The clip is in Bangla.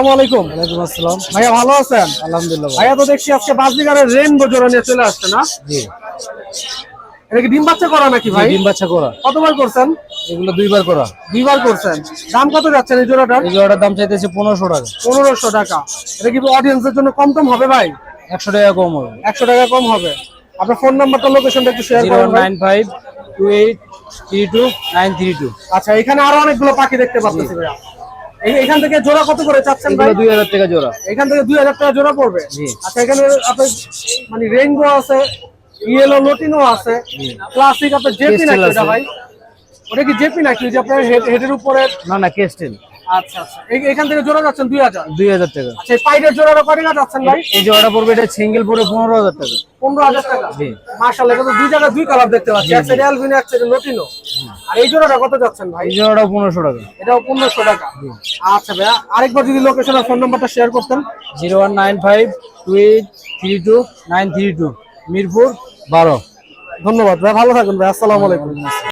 আসসালামু আলাইকুম। ওয়ালাইকুম আসসালাম। ভাইয়া ভালো আছেন? আলহামদুলিল্লাহ। ভাইয়া তো দেখছি আজকে বাজরিগারের রেনবো জোড়া নিয়ে চলে আসছে না? জি। এটা কি ডিম বাচ্চা করা নাকি ভাই? ডিম বাচ্চা করা। কতবার করছেন? এগুলো দুইবার করা। দুইবার করছেন। দাম কত যাচ্ছেন এই জোড়াটার? এই জোড়াটার দাম চাইতেছে পনেরোশো টাকা। পনেরোশো টাকা। এটা কি অডিয়েন্সের জন্য কম টম হবে ভাই? একশো টাকা কম হবে। একশো টাকা কম হবে। আপনার ফোন নাম্বারটা লোকেশনটা একটু শেয়ার করুন nine five two eight three two nine three two. আচ্ছা এখানে আরও অনেকগুলো পাখি দেখতে পাচ্ছি ভাইয়া। এই- এখান থেকে জোড়া কত করে চাচ্ছেন ভাই? এগুলো দুই হাজার টাকা জোড়া। এখান থেকে দুই হাজার টাকা জোড়া পড়বে? আচ্ছা এখানে আপনার মানে রেইনবো আছে ইয়েলো লটিনো আছে ক্লাসিক আপনার জেপি নাকি ভাই? ওটা কি জেপি নাকি? যে আপনার হেড হেডের উপরে? না না কেস্টেল আচ্ছা আচ্ছা। এখান থেকে জোড়া যাচ্ছেন দুই হাজার? দুই হাজার টাকা। আচ্ছা এই পাইডের জোড়াটা কত টাকা যাচ্ছেন ভাই? এই জোড়াটা পড়বে এটা সিঙ্গেল পড়বে পনেরো হাজার টাকা। পনেরো হাজার টাকা? জি। মার্শাল্লাহ এটা তো দুই জায়গায় দুই কালার দেখতে পাচ্ছি। লোটিনো আর এই জোড়াটা কত যাচ্ছেন ভাই? এই জোড়াটা পনেরোশো টাকা। এটাও পনেরোশো টাকা। আচ্ছা ভাইয়া আরেকবার যদি লোকেশন আর ফোন নাম্বারটা শেয়ার করতেন। Zero one nine five two eight three two nine three two Mirpur বারো। ধন্যবাদ ভাই ভালো থাকুন ভাই আসসালামু আলাইকুম।